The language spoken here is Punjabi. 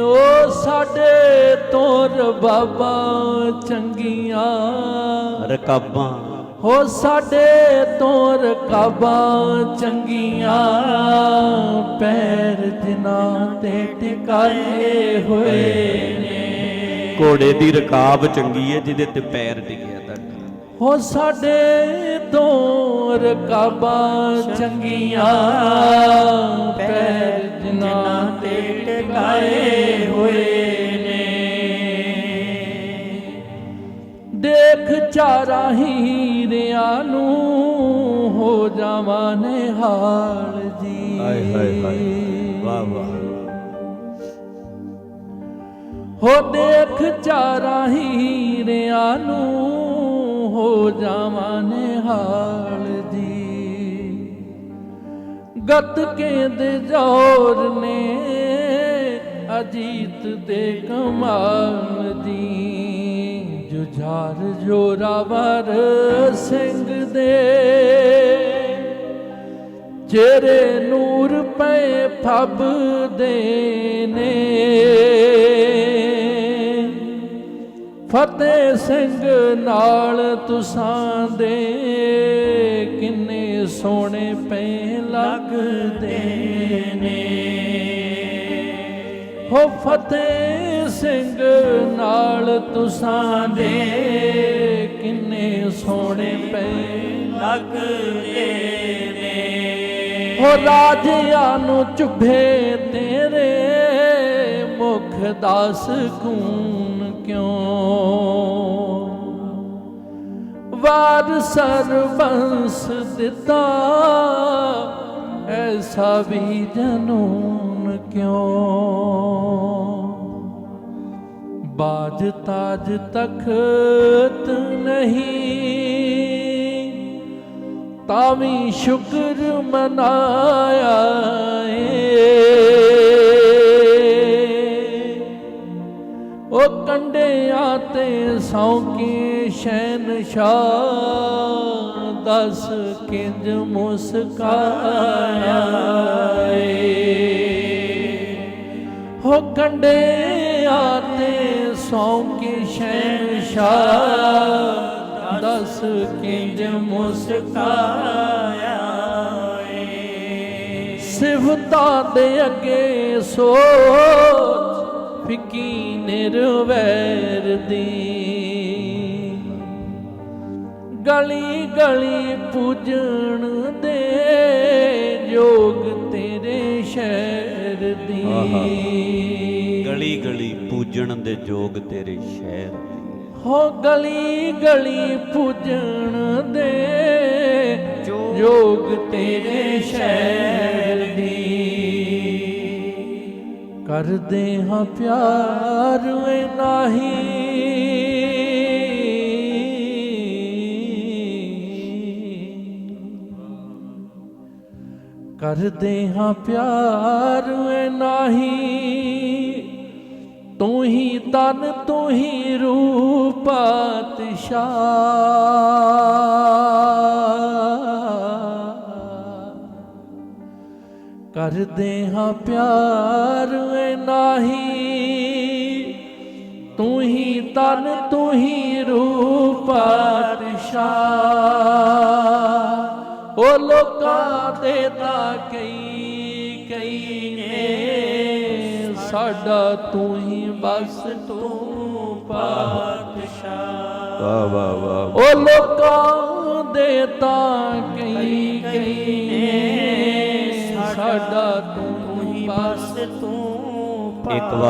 ਓ ਸਾਡੇ ਤੋਰ ਬਾਬਾ ਚੰਗੀਆਂ। ਰਕਾਬਾਂ। ਹੋ ਸਾਡੇ ਤੋਰ ਕਾਬਾ ਚੰਗੀਆਂ। ਪੈਰ ਜਿਨ੍ਹਾਂ ਤੇ ਟਿਕਾਏ ਹੋਏ ਨੇ। ਘੋੜੇ ਦੀ ਰਕਾਬ ਚੰਗੀ ਹੈ ਜਿਹਦੇ ਤੇ ਪੈਰ ਟਿਕਿਆ ਤੁਹਾਡਾ। ਹੋ ਸਾਡੇ ਤੋਰ ਕਾਬਾ ਚੰਗੀਆਂ ਪੈਰ ਜਿਨ੍ਹਾਂ ਤੇ ਟਿਕਾਏ ਹੋਏ ਨੇ। ਦੇਖ ਚਾਰਾ ਹੀਰਿਆਂ ਨੂੰ ਹੋ ਜਾਵਾਂ ਨਿਹਾਲ ਜੀ। ਹਾਏ ਹਾਏ ਹਾਏ ਵਾਹ ਵਾਹ। ਹੋ ਦੇਖ ਚਾਰਾ ਹੀਰਿਆਂ ਨੂੰ ਹੋ ਜਾਵਾਂ ਨਿਹਾਲ ਗਤ ਕੇ ਦੇ ਜੋਰ ਨੇ ਅਜੀਤ ਦੇ ਕਮਾਲ ਦੀ। ਜੁਝਾਰ ਜੋਰਾਵਰ ਸਿੰਘ ਦੇ ਚਿਹਰੇ ਨੂਰ ਪਏ ਫੱਬ ਦੇ ਨੇ। ਫਤਿਹ ਸਿੰਘ ਨਾਲ ਤੁਸਾਂ ਦੇ ਕਿੰਨੇ ਸੋਹਣੇ ਪੈ ਲੱਗਦੇ ਨੇ। ਹੋ ਫਤਿਹ ਸਿੰਘ ਨਾਲ ਤੁਸਾਂ ਦੇ ਕਿੰਨੇ ਸੋਹਣੇ ਪੈ ਲੱਗਦੇ ਨੇ। ਹੋ ਰਾਜਿਆਂ ਨੂੰ ਚੁਭੇ ਤੇਰੇ ਦਾ ਸਕੂਨ ਕਿਉਂ? ਵਾਰ ਸਰਬੰਸ ਦਿੱਤਾ, ਐਸਾ ਵੀ ਜਨੂਨ ਕਿਉਂ? ਬਾਜ ਤਾਜ ਤਖਤ ਨਹੀਂ, ਤਾਂ ਵੀ ਸ਼ੁਕਰ ਮਨਾਇਆ ਏ। ਉਹ ਕੰਡਿਆਂ ਤੇ ਸੌਂਕੀ ਸ਼ਹਿਨशाह ਦਸ ਕਿੰਜ ਮੁਸਕਾਇਆ। ਏ ਹੋ ਕੰਡਿਆਂ ਤੇ ਸੌਂਕੀ ਸ਼ਹਿਨशाह ਦਸ ਕਿੰਜ ਮੁਸਕਾਇਆ। ਸਿਵਤਾ ਦੇ ਅੱਗੇ ਸੋ ਫਿੱਕੀ ਨਿਰਵੈਰ ਦੀ। ਗਲੀ ਗਲੀ ਪੂਜਣ ਦੇ ਜੋਗ ਤੇਰੇ ਸ਼ਹਿਰ ਦੀ। ਗਲੀ ਗਲੀ ਪੂਜਣ ਦੇ ਜੋਗ ਤੇਰੇ ਸ਼ਹਿਰ ਦੇ। ਹੋ ਗਲੀ ਗਲੀ ਪੂਜਣ ਦੇ ਜੋਗ ਤੇਰੇ ਸ਼ਹਿਰ ਕਰਦੇ ਹਾਂ ਪਿਆਰ ਏ ਨਹੀਂ। ਕਰਦੇ ਹਾਂ ਪਿਆਰ ਏ ਨਹੀਂ। ਤੂੰ ਹੀ ਤਨ, ਤੂੰ ਹੀ ਰੂਪ ਪਾਤਸ਼ਾਹ। ਕਰਦੇ ਹਾਂ ਪਿਆਰ ਨਹੀਂ। ਤੂੰ ਹੀ ਤਨ ਤੂੰ ਹੀ ਰੂਪ ਪਾਤਸ਼ਾਹ। ਉਹ ਲੋਕਾਂ ਦੇ ਤਾਂ ਕਈ ਕਈ ਨੇ। ਸਾਡਾ ਤੂੰ ਹੀ ਬਸ ਤੂੰ ਪਾਤਸ਼ਾਹ। ਵਾਹ ਵਾਹ ਵਾਹ ਉਹ ਲੋਕਾਂ ਦੇ ਤਾਂ ਕਈ ਕਈ ਨੇ। ਸਾਡਾ ਤੂੰ ਹੀ ਬਸ ਤੂੰ ਇੱਕ ਵਾਰ